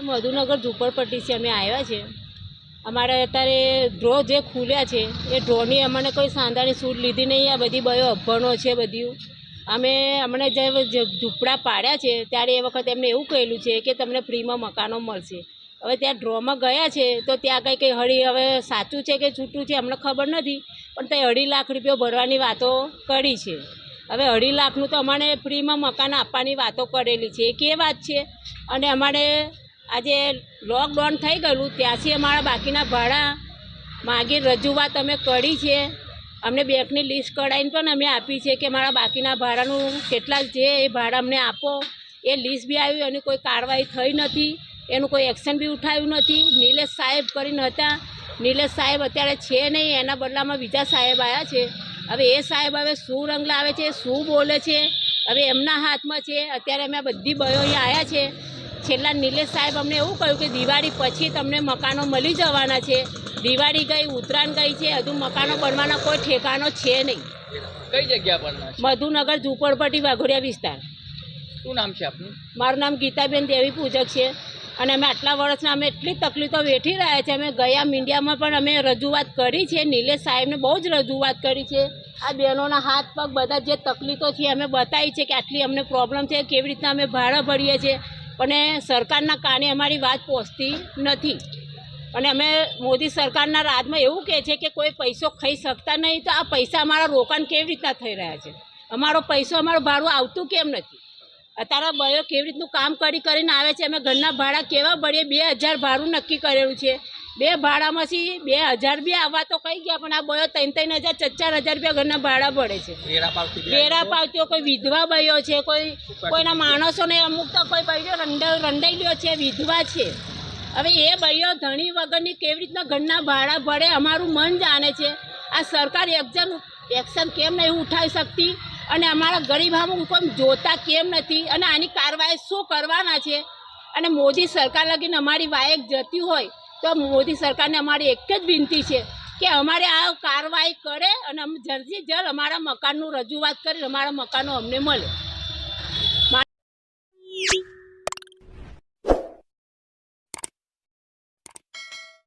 મધુનગર ઝુંપડપટ્ટી છે, અમે આવ્યા છે. અમારે અત્યારે ડ્રો જે ખુલ્યા છે, એ ડ્રોની અમને કોઈ સાંધાની સૂટ લીધી નહીં, આ બધી બયો અભણો છે બધું અમે અમને જે ઝૂંપડા પાડ્યા છે, ત્યારે એ વખત એમને એવું કહેલું છે કે તમને ફ્રીમાં મકાનો મળશે. હવે ત્યાં ડ્રોમાં ગયા છે, તો ત્યાં કંઈ કંઈ હળી હવે સાચું છે કે છૂટું છે, અમને ખબર નથી, પણ ત્યાં અઢી લાખ રૂપિયા ભરવાની વાતો કરી છે. હવે અઢી લાખનું તો અમારે ફ્રીમાં મકાન આપવાની વાતો કરેલી છે, એ કે વાત છે? અને અમારે આજે લોકડાઉન થઈ ગયેલું, ત્યાંથી અમારા બાકીના ભાડા માગી રજૂઆત અમે કરી છે. અમને બેંકની લિસ્ટ કઢાવીને પણ અમે આપી છે કે મારા બાકીના ભાડાનું કેટલા છે, એ ભાડા અમને આપો. એ લિસ્ટ બી આવી અને કોઈ કાર્યવાહી થઈ નથી. એનું કોઈ એક્શન બી ઉઠાવ્યું નથી. નિલેશ સાહેબ કરીને હતા. નિલેશ સાહેબ અત્યારે છે નહીં, એના બદલામાં બીજા સાહેબ આવ્યા છે. હવે એ સાહેબ હવે શું રંગ લાવે છે, શું બોલે છે? હવે એમના હાથમાં છે. અત્યારે અમે બધી બયો અહીંયા આવ્યા છે. છેલ્લા નિલેશ સાહેબ અમને એવું કહ્યું કે દિવાળી પછી તમને મકાનો મળી જવાના છે. દિવાળી ગઈ ઉત્તરાયણ ગઈ છે હજુ મકાનો બનવાના કોઈ ઠેકાનો છે નહીં. કઈ જગ્યા પર મધુનગર ઝુંપડપટ્ટી વાઘોડિયા વિસ્તાર. શું નામ છે આપનું? મારું નામ ગીતાબેન દેવી પૂજક છે. અને અમે આટલા વર્ષના અમે એટલી તકલીફો વેઠી રહ્યા છે. અમે ગયા મીડિયામાં પણ અમે રજૂઆત કરી છે. નિલેશ સાહેબને બહુ જ રજૂઆત કરી છે. આ બહેનોના હાથ પગ બધા જે તકલીફો છે અમે બતાવી છે કે આટલી અમને પ્રોબ્લેમ છે કેવી રીતના અમે ભાડા ભરીએ છીએ. એ સરકારના કારણે અમારી વાત પહોંચતી નથી. અને અમે મોદી સરકારના રાજમાં એવું કહે છે કે કોઈ પૈસો ખાઈ શકતા નહીં, તો આ પૈસા અમારા રોકાણ કેવી રીતના થઈ રહ્યા છે? અમારો પૈસો, અમારું ભાડું આવતું કેમ નથી? અત્યારે બયો કેવી રીતનું કામ કરી કરીને આવે છે? અમે ઘરના ભાડા કેવા ભરીએ? બે હજાર ભાડું નક્કી કરેલું છે. બે ભાડામાંથી બે હજાર રૂપિયા આવવા તો કઈ ગયા પણ આ બયો ત્રણ ત્રણ હજાર ચાર ચાર હજાર રૂપિયા ઘરના ભાડા પડે છે. વેરા પાવતી પાવતીઓ કોઈ વિધવા બયો છે કોઈ કોઈના માણસોને અમુક તો કોઈ બયો રંડા રંડાઈ છે વિધવા છે. હવે એ બયો ધણી વગરની કેવી રીતના ઘરના ભાડા ભરે અમારું મન જાણે છે. આ સરકાર એક્શન એક્શન કેમ નહીં ઉઠાવી શકતી? અને અમારા ગરીબ આમ કોઈ જોતા કેમ નથી? અને આની કાર્યવાહી શું કરવાના છે? અને મોદી સરકાર લગીને અમારી વાયક જતી હોય તો મોદી સરકારને અમારી એક જ વિનંતી છે કે અમારે આ કાર્યવાહી કરે અને અમે જલ્દી જલ્દ અમારા મકાનનું રજૂઆત કરી અમારા મકાનો અમને મળે.